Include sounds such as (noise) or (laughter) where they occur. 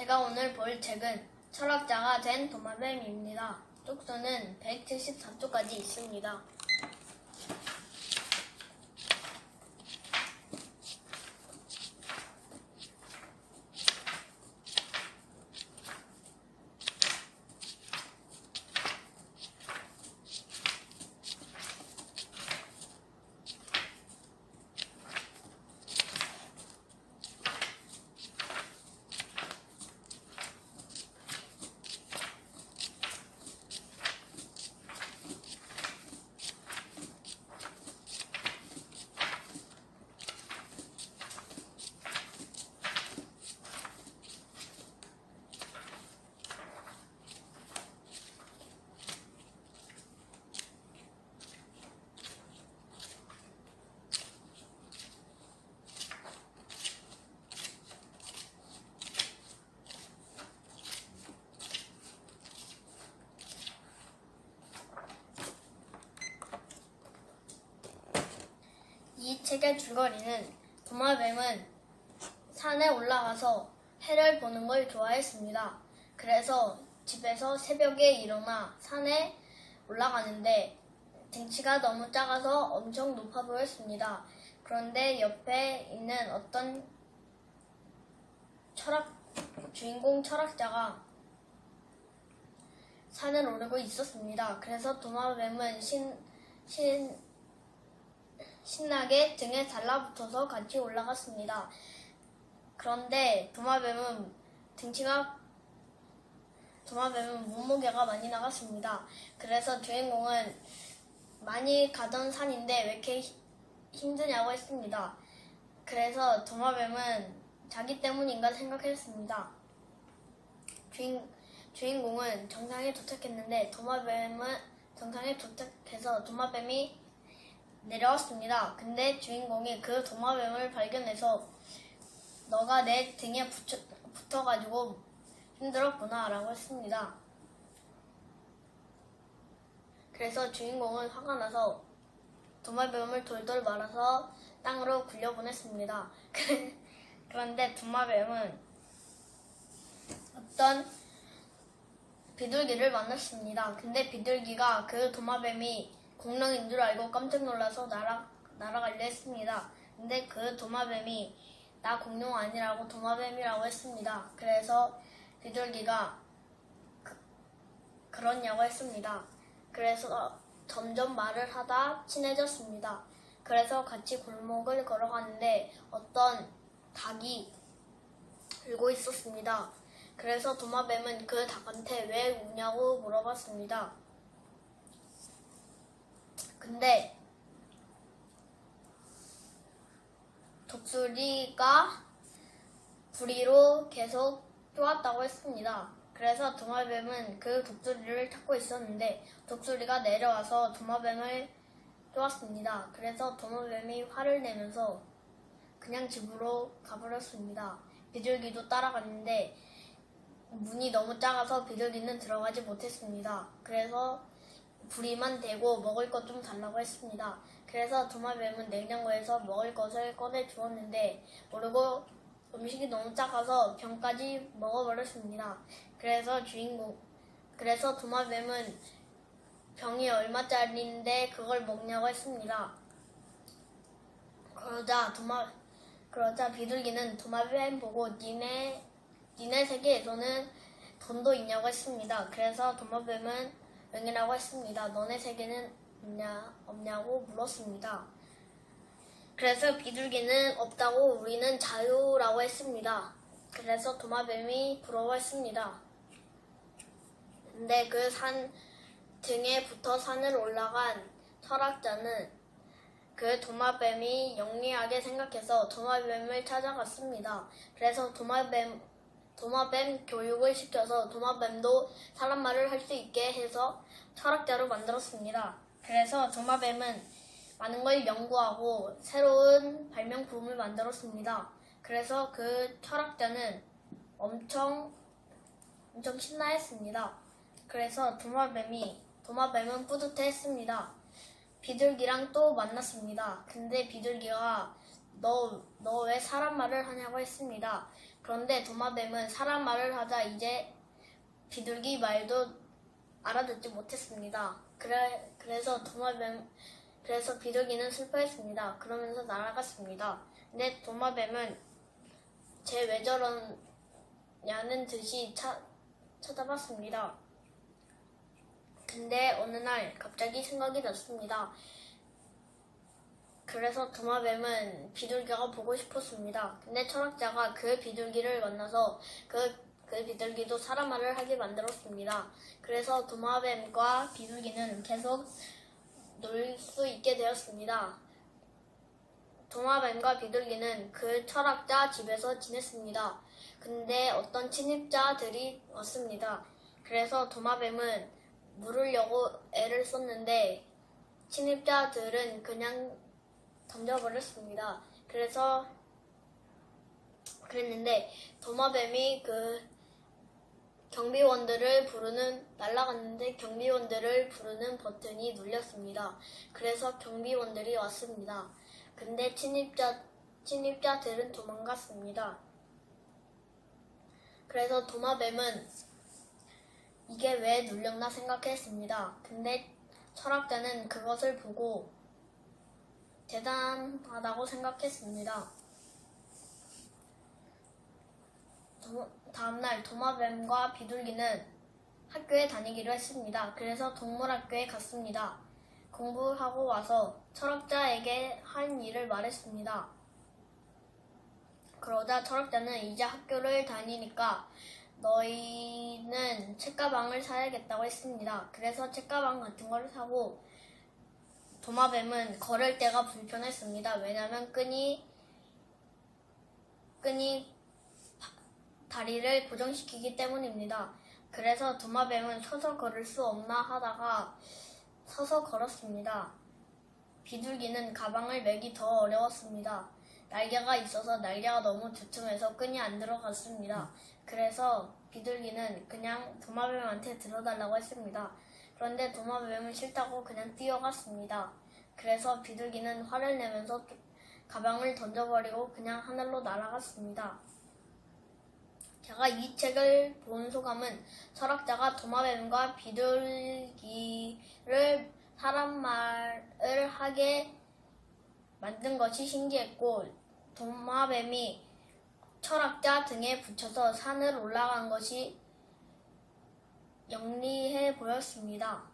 제가 오늘 볼 책은 철학자가 된 도마뱀입니다. 쪽수는 174쪽까지 있습니다. 이 책의 줄거리는 도마뱀은 산에 올라가서 해를 보는 걸 좋아했습니다. 그래서 집에서 새벽에 일어나 산에 올라가는데 등치가 너무 작아서 엄청 높아 보였습니다. 그런데 옆에 있는 어떤 철학 주인공 철학자가 산을 오르고 있었습니다. 그래서 도마뱀은 신, 신, 신나게 등에 달라붙어서 같이 올라갔습니다. 그런데 도마뱀은 등치가 도마뱀은 몸무게가 많이 나갔습니다. 그래서 주인공은 많이 가던 산인데 왜 이렇게 히- 힘드냐고 했습니다. 그래서 도마뱀은 자기 때문인가 생각했습니다. 주인, 주인공은 정상에 도착했는데 도마뱀은 정상에 도착해서 도마뱀이 내려왔습니다. 근데 주인공이 그 도마뱀을 발견해서 너가 내 등에 붙여, 붙어가지고 힘들었구나 라고 했습니다. 그래서 주인공은 화가 나서 도마뱀을 돌돌 말아서 땅으로 굴려보냈습니다. (laughs) 그런데 도마뱀은 어떤 비둘기를 만났습니다. 근데 비둘기가 그 도마뱀이 공룡인 줄 알고 깜짝 놀라서 날아, 날아가려 했습니다. 근데 그 도마뱀이 나 공룡 아니라고 도마뱀이라고 했습니다. 그래서 비둘기가 그, 그렇냐고 했습니다. 그래서 점점 말을 하다 친해졌습니다. 그래서 같이 골목을 걸어가는데 어떤 닭이 울고 있었습니다. 그래서 도마뱀은 그 닭한테 왜 우냐고 물어봤습니다. 근데 독수리가 부리로 계속 쪼았다고 했습니다. 그래서 도마뱀은 그 독수리를 찾고 있었는데 독수리가 내려와서 도마뱀을 쪼았습니다. 그래서 도마뱀이 화를 내면서 그냥 집으로 가버렸습니다. 비둘기도 따라갔는데 문이 너무 작아서 비둘기는 들어가지 못했습니다. 그래서 불이만 대고 먹을 것 좀 달라고 했습니다. 그래서 도마뱀은 냉장고에서 먹을 것을 꺼내 주었는데 모르고 음식이 너무 작아서 병까지 먹어버렸습니다. 그래서 주인공 그래서 도마뱀은 병이 얼마짜리인데 그걸 먹냐고 했습니다. 그러자 도마 그러자 비둘기는 도마뱀 보고 니네 니네 세계에서는 돈도 있냐고 했습니다. 그래서 도마뱀은 응이라고 했습니다. 너네 세계는 있냐 없냐고 물었습니다. 그래서 비둘기는 없다고 우리는 자유라고 했습니다. 그래서 도마뱀이 부러워했습니다. 근데 그 산 등에 붙어 산을 올라간 철학자는 그 도마뱀이 영리하게 생각해서 도마뱀을 찾아갔습니다. 그래서 도마뱀 도마뱀 교육을 시켜서 도마뱀도 사람 말을 할 수 있게 해서 철학자로 만들었습니다. 그래서 도마뱀은 많은 걸 연구하고 새로운 발명품을 만들었습니다. 그래서 그 철학자는 엄청 엄청 신나했습니다. 그래서 도마뱀이 도마뱀은 뿌듯해했습니다. 비둘기랑 또 만났습니다. 근데 비둘기가 너 너 왜 사람 말을 하냐고 했습니다. 그런데 도마뱀은 사람 말을 하자 이제 비둘기 말도 알아듣지 못했습니다. 그래, 그래서 도마뱀, 그래서 비둘기는 슬퍼했습니다. 그러면서 날아갔습니다. 근데 도마뱀은 쟤왜 저러냐는 듯이 차, 쳐다봤습니다. 근데 어느 날 갑자기 생각이 났습니다. 그래서 도마뱀은 비둘기가 보고 싶었습니다. 근데 철학자가 그 비둘기를 만나서 그, 그 비둘기도 사람 말을 하게 만들었습니다. 그래서 도마뱀과 비둘기는 계속 놀 수 있게 되었습니다. 도마뱀과 비둘기는 그 철학자 집에서 지냈습니다. 근데 어떤 침입자들이 왔습니다. 그래서 도마뱀은 물으려고 애를 썼는데 침입자들은 그냥 던져버렸습니다. 그래서 그랬는데 도마뱀이 그 경비원들을 부르는 날아갔는데 경비원들을 부르는 버튼이 눌렸습니다. 그래서 경비원들이 왔습니다. 근데 침입자 침입자들은 도망갔습니다. 그래서 도마뱀은 이게 왜 눌렸나 생각했습니다. 근데 철학자는 그것을 보고 대단하다고 생각했습니다. 도- 다음날 도마뱀과 비둘기는 학교에 다니기로 했습니다. 그래서 동물학교에 갔습니다. 공부하고 와서 철학자에게 한 일을 말했습니다. 그러자 철학자는 이제 학교를 다니니까 너희는 책가방을 사야겠다고 했습니다. 그래서 책가방 같은 걸 사고 도마뱀은 걸을 때가 불편했습니다. 왜냐하면 끈이 끈이 바- 다리를 고정시키기 때문입니다. 그래서 도마뱀은 서서 걸을 수 없나 하다가 서서 걸었습니다. 비둘기는 가방을 매기 더 어려웠습니다. 날개가 있어서 날개가 너무 두툼해서 끈이 안 들어갔습니다. 그래서 비둘기는 그냥 도마뱀한테 들어달라고 했습니다. 그런데 도마뱀은 싫다고 그냥 뛰어갔습니다. 그래서 비둘기는 화를 내면서 가방을 던져버리고 그냥 하늘로 날아갔습니다. 제가 이 책을 본 소감은 철학자가 도마뱀과 비둘기를 사람 말을 하게 만든 것이 신기했고 도마뱀이 철학자 등에 붙여서 산을 올라간 것이 영리해 보였습니다.